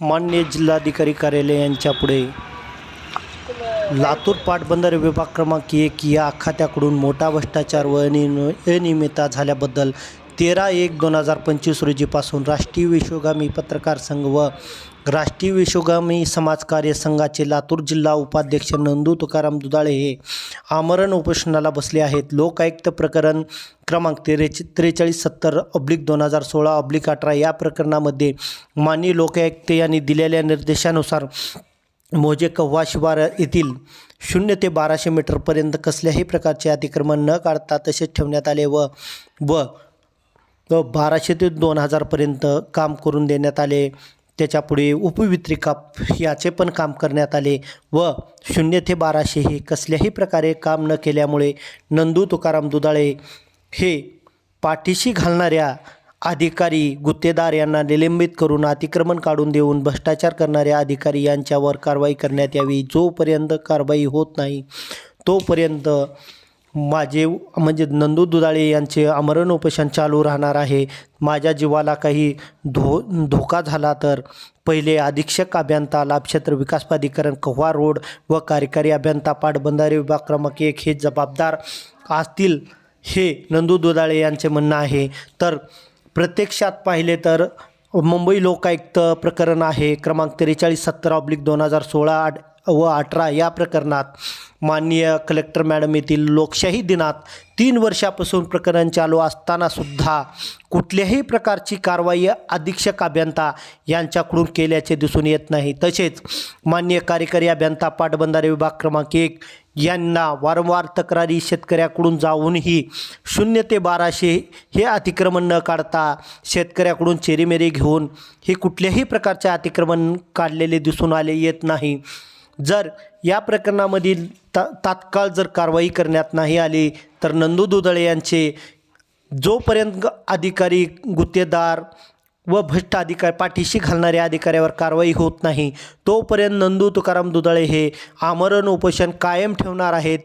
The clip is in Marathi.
मान्य जिल्हाधिकारी कार्यालय यांच्यापुढे लातूर पाटबंधारे विभाग क्रमांक एक या खात्याकडून मोठा भ्रष्टाचार व अनियम अनियमितता झाल्याबद्दल तेरा एक दोन हजार पंचवीस रोजीपासून राष्ट्रीय विश्वगामी पत्रकार संघ व राष्ट्रीय विश्वगामी समाजकार्य संघाचे लातूर जिल्हा उपाध्यक्ष नंदू तुकाराम दुधाळे हे आमरण उपोषणाला बसले आहेत. लोकायुक्त प्रकरण क्रमांक तेरे त्रेचाळीस सत्तर अब्लिक दोन हजार सोळा अब्लिक अठरा या प्रकरणामध्ये माननीय लोकायुक्त यांनी दिलेल्या निर्देशानुसार मोजे कव्वा शिवार येथील शून्य ते बाराशे मीटरपर्यंत कसल्याही प्रकारचे अतिक्रमण न काढता तसेच ठेवण्यात आले व व बाराशे ते दोन हजारपर्यंत काम करून देण्यात आले. त्याच्यापुढे उपवित्रिका याचे पण काम करण्यात आले व शून्य ते बाराशे हे कसल्याही प्रकारे काम न केल्यामुळे नंदू तुकाराम दुधाळे हे पाठीशी घालणाऱ्या अधिकारी गुत्तेदार यांना निलंबित करून अतिक्रमण काढून देऊन भ्रष्टाचार करणाऱ्या अधिकारी यांच्यावर कारवाई करण्यात यावी. जोपर्यंत कारवाई होत नाही तोपर्यंत माझे म्हणजे नंदू दुधाळे यांचे आमरण उपोषण चालू राहणार आहे. माझ्या जीवाला काही धो धोका झाला तर पहिले अधीक्षक अभियंता लाभक्षेत्र विकास प्राधिकरण कव्हा रोड व कार्यकारी अभियंता पाटबंधारे विभाग क्रमांक एक हे जबाबदार असतील हे नंदू दुधाळे यांचे म्हणणं आहे. तर प्रत्यक्षात पाहिले तर मुंबई लोकायुक्त प्रकरण आहे. क्रमांक त्रेचाळीस सत्तर ऑब्लिक दोन हजार सोळा आठ व अठरा या प्रकरणात माननीय कलेक्टर मॅडम येथील लोकशाही दिनात तीन वर्षापासून प्रकरण चालू असतानासुद्धा कुठल्याही प्रकारची कारवाई अधीक्षक अभियंता यांच्याकडून केल्याचे दिसून येत नाही. तसेच मान्य कार्यकारी अभियंता पाटबंधारे विभाग क्रमांक एक यांना वारंवार तक्रारी शेतकऱ्याकडून जाऊनही शून्य ते बाराशे हे अतिक्रमण न काढता शेतकऱ्याकडून चेरीमेरी घेऊन हे कुठल्याही प्रकारचे अतिक्रमण काढलेले दिसून आले येत नाही. जर या प्रकरणामधील ता तात्काळ जर कारवाई करण्यात नाही आली तर नंदू दुधळे यांचे जोपर्यंत अधिकारी गुत्तेदार व भ्रष्ट अधिकार पाठीशी घालणाऱ्या अधिकाऱ्यावर कारवाई होत नाही. तोपर्यंत नंदू तुकाराम दुधाळे हे आमरण उपोषण कायम ठेवणार आहेत.